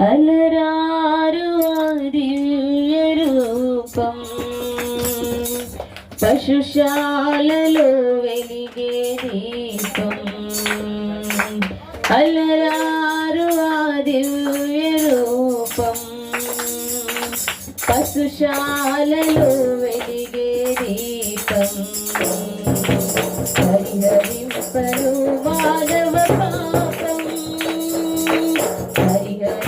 అలరారు ఆ రూపం. పశుశాలలో వెలిగే దీపం. అలరారు ఆ రూపం. పశుశాలలో వెలిగే దీపం. పరిహరింపరు మాధవ పాపం. హరిహరి